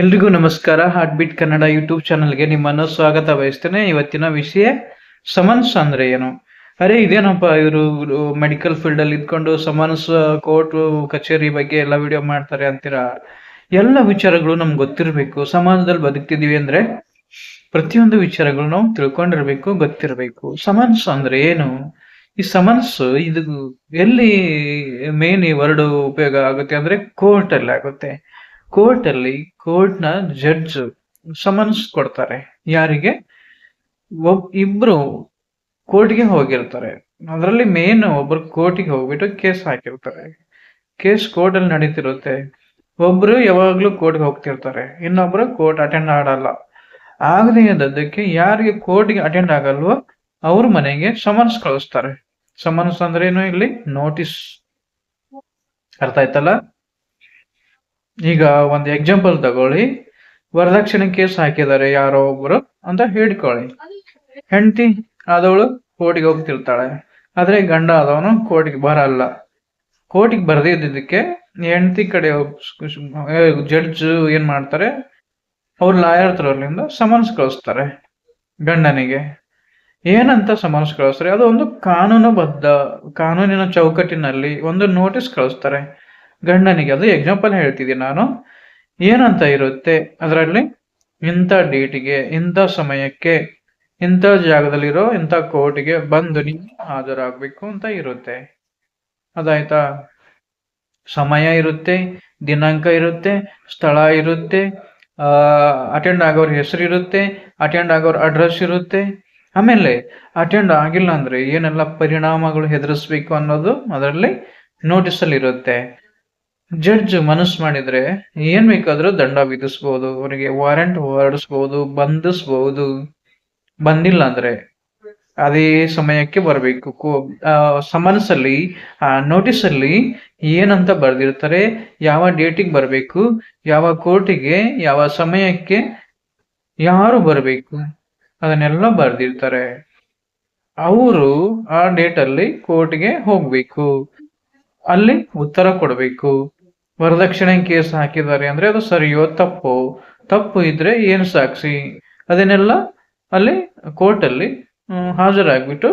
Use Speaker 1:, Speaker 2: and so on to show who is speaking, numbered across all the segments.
Speaker 1: ಎಲ್ರಿಗೂ ನಮಸ್ಕಾರ. Heart beat Kannada YouTube ಚಾನಲ್ಗೆ ನಿಮ್ಮನ್ನು ಸ್ವಾಗತ ಬಯಸ್ತೇನೆ. ಇವತ್ತಿನ ವಿಷಯ ಸಮನ್ಸ್ ಅಂದ್ರೆ ಏನು? ಅರೆ, ಇದೇನಪ್ಪ ಇವರು ಮೆಡಿಕಲ್ ಫೀಲ್ಡ್ ಅಲ್ಲಿ ಇದ್ಕೊಂಡು ಸಮನ್ಸ್, ಕೋರ್ಟ್, ಕಚೇರಿ ಬಗ್ಗೆ ಎಲ್ಲ ವಿಡಿಯೋ ಮಾಡ್ತಾರೆ ಅಂತೀರಾ? ಎಲ್ಲ ವಿಚಾರಗಳು ನಮ್ಗೆ ಗೊತ್ತಿರಬೇಕು. ಸಮಾಜದಲ್ಲಿ ಬದುಕ್ತಿದೀವಿ ಅಂದ್ರೆ ಪ್ರತಿಯೊಂದು ವಿಚಾರಗಳು ನಾವು ತಿಳ್ಕೊಂಡಿರ್ಬೇಕು, ಗೊತ್ತಿರಬೇಕು. ಸಮನ್ಸ್ ಅಂದ್ರೆ ಏನು? ಈ ಸಮನ್ಸ್ ಇದು ಎಲ್ಲಿ ಮೇನ್ ಈ ವರ್ಡ್ ಉಪಯೋಗ ಆಗುತ್ತೆ ಅಂದ್ರೆ ಕೋರ್ಟ್ ಅಲ್ಲಿ ಆಗುತ್ತೆ ಕೋರ್ಟ್ ಅಲ್ಲಿ ಕೋರ್ಟ್ನ ಜಡ್ಜ್ ಸಮನ್ಸ್ ಕೊಡ್ತಾರೆ. ಯಾರಿಗೆ? ಒಬ್, ಇಬ್ರು ಕೋರ್ಟ್ಗೆ ಹೋಗಿರ್ತಾರೆ. ಅದರಲ್ಲಿ ಮೇನ್ ಒಬ್ರು ಕೋರ್ಟಿಗೆ ಹೋಗ್ಬಿಟ್ಟು ಕೇಸ್ ಹಾಕಿರ್ತಾರೆ. ಕೇಸ್ ಕೋರ್ಟ್ ಅಲ್ಲಿ ನಡೀತಿರುತ್ತೆ. ಒಬ್ರು ಯಾವಾಗ್ಲೂ ಕೋರ್ಟ್ಗೆ ಹೋಗ್ತಿರ್ತಾರೆ. ಇನ್ನೊಬ್ರು ಕೋರ್ಟ್ ಅಟೆಂಡ್ ಆಗಲ್ಲ ಆಗದೇ ಇದ್ದದ್ದಕ್ಕೆ ಯಾರಿಗೆ ಕೋರ್ಟ್ಗೆ ಅಟೆಂಡ್ ಆಗಲ್ವೋ ಅವ್ರ ಮನೆಗೆ ಸಮನ್ಸ್ ಕಳಿಸ್ತಾರೆ. ಸಮನ್ಸ್ ಅಂದ್ರೆ ಏನು ಇಲ್ಲಿ? ನೋಟಿಸ್. ಅರ್ಥ ಆಯ್ತಲ್ಲ? ಈಗ ಒಂದು ಎಕ್ಸಾಂಪಲ್ ತಗೊಳ್ಳಿ. ವರದಕ್ಷಿಣೆ ಕೇಸ್ ಹಾಕಿದ್ದಾರೆ ಯಾರೋ ಒಬ್ರು ಅಂತ ಹೇಳ್ಕೊಳ್ಳಿ. ಹೆಂಡತಿ ಆದವಳು ಕೋರ್ಟಿಗೆ ಹೋಗ್ತಿರ್ತಾಳೆ ಆದ್ರೆ ಗಂಡ ಆದವನು ಕೋರ್ಟಿಗೆ ಬರಲ್ಲ. ಕೋರ್ಟಿಗೆ ಬರ್ದಿದ್ದಕ್ಕೆ ಹೆಂಡತಿ ಕಡೆ ಜಡ್ಜ್ ಏನ್ ಮಾಡ್ತಾರೆ? ಅವ್ರ ಲಾಯರ್ ತರೋರ್ಲಿಂದ ಸಮನ್ಸ್ ಕಳಿಸ್ತಾರೆ ಗಂಡನಿಗೆ. ಏನಂತ ಸಮನ್ಸ್ ಕಳಿಸ್ತಾರೆ? ಅದು ಒಂದು ಕಾನೂನುಬದ್ಧ, ಕಾನೂನಿನ ಚೌಕಟ್ಟಿನಲ್ಲಿ ಒಂದು ನೋಟಿಸ್ ಕಳಿಸ್ತಾರೆ. ಗಂಡನಿಗೆ, ಅದು ಎಕ್ಸಾಂಪಲ್ ಹೇಳ್ತಿದ್ದೀನಿ ನಾನು. ಏನಂತ ಇರುತ್ತೆ? ಅದರಲ್ಲಿ ಇಂಥ ಡೇಟಿಗೆ, ಇಂಥ ಸಮಯಕ್ಕೆ, ಇಂಥ ಜಾಗದಲ್ಲಿರೋ ಇಂಥ ಕೋರ್ಟಿಗೆ ಬಂದು ನೀವು ಹಾಜರಾಗಬೇಕು ಅಂತ ಇರುತ್ತೆ. ಅದಾಯ್ತಾ? ಸಮಯ ಇರುತ್ತೆ, ದಿನಾಂಕ ಇರುತ್ತೆ, ಸ್ಥಳ ಇರುತ್ತೆ ಅಟೆಂಡ್ ಆಗೋರ್ ಹೆಸರು ಇರುತ್ತೆ ಅಟೆಂಡ್ ಆಗೋರ ಅಡ್ರೆಸ್ ಇರುತ್ತೆ. ಆಮೇಲೆ ಅಟೆಂಡ್ ಆಗಿಲ್ಲ ಅಂದ್ರೆ ಏನೆಲ್ಲ ಪರಿಣಾಮಗಳು ಹೆದರಿಸ್ಬೇಕು ಅನ್ನೋದು ಅದರಲ್ಲಿ ನೋಟಿಸ್ ಅಲ್ಲಿ ಇರುತ್ತೆ. ಜಡ್ಜ್ ಮನಸ್ಸು ಮಾಡಿದ್ರೆ ಏನ್ ಬೇಕಾದ್ರೂ ದಂಡ ವಿಧಿಸ್ಬೋದು, ಅವರಿಗೆ ವಾರೆಂಟ್ ಹೊರಡಿಸ್ಬೋದು, ಬಂಧಿಸ್ಬೋದು. ಬಂದಿಲ್ಲ ಅಂದ್ರೆ ಅದೇ ಸಮಯಕ್ಕೆ ಬರಬೇಕು. ಸಮನ್ಸ್ ಅಲ್ಲಿ ನೋಟಿಸ್ ಅಲ್ಲಿ ಏನಂತ ಬರ್ದಿರ್ತಾರೆ, ಯಾವ ಡೇಟಿಗೆ ಬರಬೇಕು, ಯಾವ ಕೋರ್ಟಿಗೆ, ಯಾವ ಸಮಯಕ್ಕೆ ಯಾರು ಬರಬೇಕು, ಅದನ್ನೆಲ್ಲ ಬರ್ದಿರ್ತಾರೆ. ಅವರು ಆ ಡೇಟ್ ಅಲ್ಲಿ ಕೋರ್ಟ್ಗೆ ಹೋಗ್ಬೇಕು. ಅಲ್ಲಿ ಉತ್ತರ ಕೊಡಬೇಕು. ವರದಕ್ಷಿಣೆ ಕೇಸ್ ಹಾಕಿದ್ದಾರೆ ಅಂದ್ರೆ ಅದು ಸರಿಯೋ ತಪ್ಪೋ? ತಪ್ಪು ಇದ್ರೆ ಏನು ಸಾಕ್ಷಿ? ಅದನ್ನೆಲ್ಲ ಅಲ್ಲಿ ಕೋರ್ಟಲ್ಲಿ ಹಾಜರಾಗ್ಬಿಟ್ಟು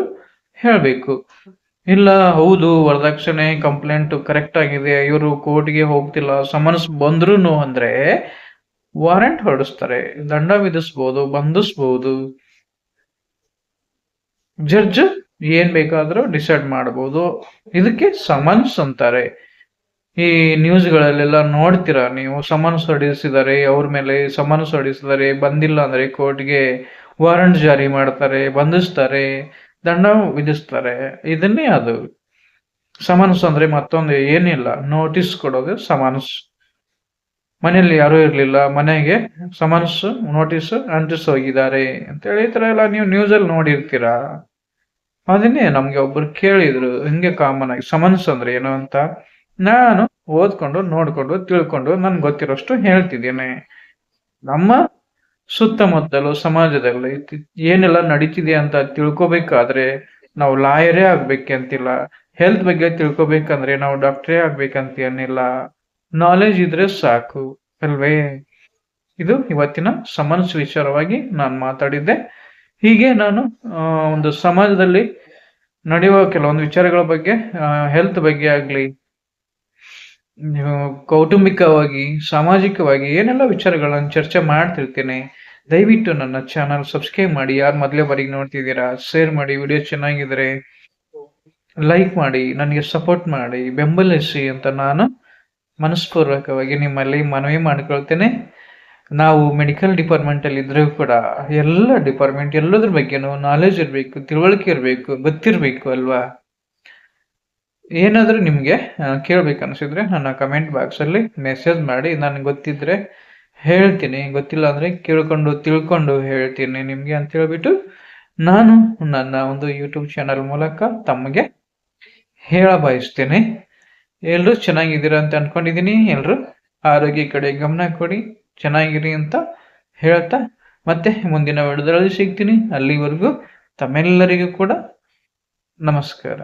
Speaker 1: ಹೇಳ್ಬೇಕು. ಇಲ್ಲ, ಹೌದು, ವರದಕ್ಷಿಣೆ ಕಂಪ್ಲೇಂಟ್ ಕರೆಕ್ಟ್ ಆಗಿದೆ, ಇವರು ಕೋರ್ಟ್ಗೆ ಹೋಗ್ತಿಲ್ಲ, ಸಮನ್ಸ್ ಬಂದ್ರು ಅಂದ್ರೆ ವಾರೆಂಟ್ ಹೊರಡಿಸ್ತಾರೆ, ದಂಡ ವಿಧಿಸ್ಬೋದು, ಬಂಧಿಸ್ಬೋದು. ಜಡ್ಜ್ ಏನ್ ಬೇಕಾದ್ರೂ ಡಿಸೈಡ್ ಮಾಡಬಹುದು ಇದಕ್ಕೆ ಸಮನ್ಸ್ ಅಂತಾರೆ. ಈ ನ್ಯೂಸ್ಗಳಲ್ಲೆಲ್ಲ ನೋಡ್ತೀರಾ ನೀವು? ಸಮನ್ಸ್ ಹೊಡಿಸಿದ್ದಾರೆ ಅವ್ರ ಮೇಲೆ ಸಮನ್ಸ್ ಹೊಡಿಸಿದ್ದಾರೆ ಬಂದಿಲ್ಲ ಅಂದ್ರೆ ಕೋರ್ಟ್ಗೆ ವಾರಂಟ್ ಜಾರಿ ಮಾಡ್ತಾರೆ, ಬಂಧಿಸ್ತಾರೆ, ದಂಡ ವಿಧಿಸ್ತಾರೆ. ಇದನ್ನೇ ಅದು. ಸಮನ್ಸ್ ಅಂದ್ರೆ ಮತ್ತೊಂದು ಏನಿಲ್ಲ. ನೋಟಿಸ್ ಕೊಡೋದು ಸಮನ್ಸ್. ಮನೆಯಲ್ಲಿ ಯಾರೂ ಇರ್ಲಿಲ್ಲ, ಮನೆಗೆ ಸಮನ್ಸ್, ನೋಟಿಸ್ ಅಂಟಿಸ್ ಹೋಗಿದ್ದಾರೆ ಅಂತ ಹೇಳಿ ಈ ತರ ಎಲ್ಲ ನೀವು ನ್ಯೂಸ್ ಅಲ್ಲಿ ನೋಡಿರ್ತೀರಾ? ಅದನ್ನೇ ನಮ್ಗೆ ಒಬ್ರು ಕೇಳಿದ್ರು, ಹಿಂಗೆ ಕಾಮನ್ ಆಗಿ. ಸಮನ್ಸ್ ಅಂದ್ರೆ ಏನು ಅಂತ? ನಾನು ಓದ್ಕೊಂಡು, ನೋಡ್ಕೊಂಡು, ತಿಳ್ಕೊಂಡು ನನ್ಗೆ ಗೊತ್ತಿರೋಷ್ಟು ಹೇಳ್ತಿದ್ದೇನೆ. ನಮ್ಮ ಸುತ್ತಮುತ್ತಲು ಸಮಾಜದಲ್ಲಿ ಏನೆಲ್ಲ ನಡೀತಿದೆ ಅಂತ ತಿಳ್ಕೊಬೇಕಾದ್ರೆ ನಾವು ಲಾಯರೇ ಆಗ್ಬೇಕಂತಿಲ್ಲ. ಹೆಲ್ತ್ ಬಗ್ಗೆ ತಿಳ್ಕೊಬೇಕಂದ್ರೆ ನಾವು ಡಾಕ್ಟ್ರೇ ಆಗ್ಬೇಕಂತ ಏನಿಲ್ಲ ನಾಲೆಜ್ ಇದ್ರೆ ಸಾಕು, ಅಲ್ವೇ? ಇದು ಇವತ್ತಿನ ಸಮನ್ಸ್ ವಿಚಾರವಾಗಿ ನಾನು ಮಾತಾಡಿದ್ದೆ. ಹೀಗೆ ನಾನು ಒಂದು ಸಮಾಜದಲ್ಲಿ ನಡೆಯುವ ಕೆಲವೊಂದು ವಿಚಾರಗಳ ಬಗ್ಗೆ ಹೆಲ್ತ್ ಬಗ್ಗೆ ಆಗ್ಲಿ ಕೌಟುಂಬಿಕವಾಗಿ, ಸಾಮಾಜಿಕವಾಗಿ ಏನೆಲ್ಲ ವಿಚಾರಗಳನ್ನು ಚರ್ಚೆ ಮಾಡ್ತಿರ್ತೇನೆ, ದಯವಿಟ್ಟು ನನ್ನ ಚಾನಲ್ ಸಬ್ಸ್ಕ್ರೈಬ್ ಮಾಡಿ. ಯಾರು ಮೊದಲೇ ಬಾರಿಗೆ ನೋಡ್ತಿದ್ದೀರಾ ಶೇರ್ ಮಾಡಿ. ವಿಡಿಯೋ ಚೆನ್ನಾಗಿದ್ರೆ ಲೈಕ್ ಮಾಡಿ, ನನಗೆ ಸಪೋರ್ಟ್ ಮಾಡಿ. ಬೆಂಬಲಿಸಿ ಅಂತ ನಾನು ಮನಸ್ಪೂರ್ವಕವಾಗಿ ನಿಮ್ಮಲ್ಲಿ ಮನವಿ ಮಾಡ್ಕೊಳ್ತೇನೆ. ನಾವು ಮೆಡಿಕಲ್ ಡಿಪಾರ್ಟ್ಮೆಂಟಲ್ಲಿ ಇದ್ರೂ ಕೂಡ ಎಲ್ಲ ಡಿಪಾರ್ಟ್ಮೆಂಟ್ ಎಲ್ಲದ್ರ ಬಗ್ಗೆನೂ ನಾಲೆಜ್ ಇರಬೇಕು, ತಿಳುವಳಿಕೆ ಇರಬೇಕು, ಗೊತ್ತಿರಬೇಕು ಅಲ್ವಾ? ಏನಾದರೂ ನಿಮಗೆ ಕೇಳ್ಬೇಕು ಅನಿಸಿದ್ರೆ ನನ್ನ ಕಮೆಂಟ್ ಬಾಕ್ಸಲ್ಲಿ ಮೆಸೇಜ್ ಮಾಡಿ. ನನಗೆ ಗೊತ್ತಿದ್ರೆ ಹೇಳ್ತೀನಿ. ಗೊತ್ತಿಲ್ಲ ಅಂದರೆ ಕೇಳ್ಕೊಂಡು, ತಿಳ್ಕೊಂಡು ಹೇಳ್ತೀನಿ ನಿಮಗೆ ಅಂತ ಹೇಳ್ಬಿಟ್ಟು ನಾನು ನನ್ನ ಒಂದು ಯೂಟ್ಯೂಬ್ ಚಾನಲ್ ಮೂಲಕ ತಮಗೆ ಹೇಳ ಬಯಸ್ತೀನಿ. ಎಲ್ಲರೂ ಚೆನ್ನಾಗಿದ್ದೀರಾ ಅಂತ ಅಂದ್ಕೊಂಡಿದ್ದೀನಿ ಎಲ್ಲರೂ ಆರೋಗ್ಯ ಕಡೆ ಗಮನ ಕೊಡಿ. ಚೆನ್ನಾಗಿರಿ ಅಂತ ಹೇಳ್ತಾ ಮತ್ತೆ ಮುಂದಿನ ವಿಡಿಯೋದಲ್ಲಿ ಸಿಗ್ತೀನಿ. ಅಲ್ಲಿವರೆಗೂ ತಮ್ಮೆಲ್ಲರಿಗೂ ಕೂಡ ನಮಸ್ಕಾರ.